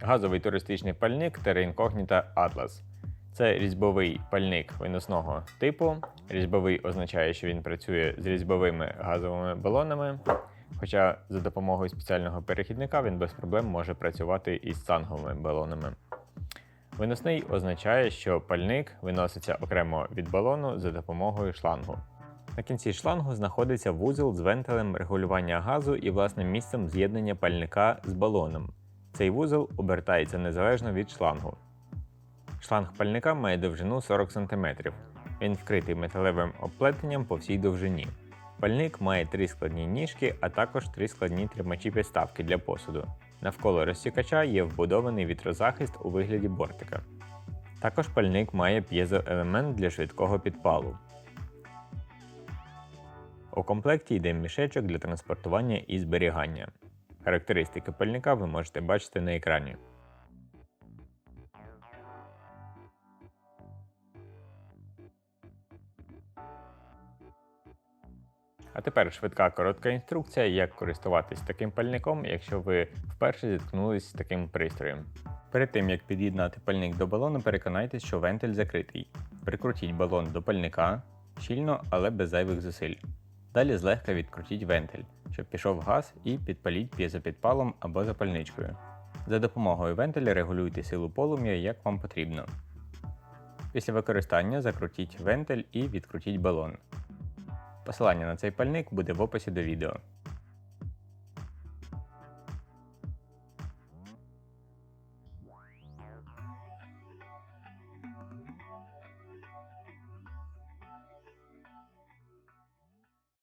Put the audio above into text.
Газовий туристичний пальник Incognita Atlas. Це різьбовий пальник виносного типу. Різьбовий означає, що він працює з різьбовими газовими балонами. Хоча за допомогою спеціального перехідника він без проблем може працювати із цанговими балонами. Виносний означає, що пальник виноситься окремо від балону за допомогою шлангу. На кінці шлангу знаходиться вузол з вентилем регулювання газу і власним місцем з'єднання пальника з балоном. Цей вузол обертається незалежно від шлангу. Шланг пальника має довжину 40 см. Він вкритий металевим обплетенням по всій довжині. Пальник має три складні ніжки, а також три складні тримачі підставки для посуду. Навколо розсікача є вбудований вітрозахист у вигляді бортика. Також пальник має п'єзоелемент для швидкого підпалу. У комплекті йде мішечок для транспортування і зберігання. Характеристики пальника ви можете бачити на екрані. А тепер швидка коротка інструкція, як користуватись таким пальником, якщо ви вперше зіткнулись з таким пристроєм. Перед тим як під'єднати пальник до балону, переконайтесь, що вентиль закритий. Прикрутіть балон до пальника щільно, але без зайвих зусиль. Далі злегка відкрутіть вентиль, щоб пішов газ і підпаліть п'єзопідпалом або запальничкою. За допомогою вентиля регулюйте силу полум'я як вам потрібно. Після використання закрутіть вентиль і відкрутіть балон. Посилання на цей пальник буде в описі до відео.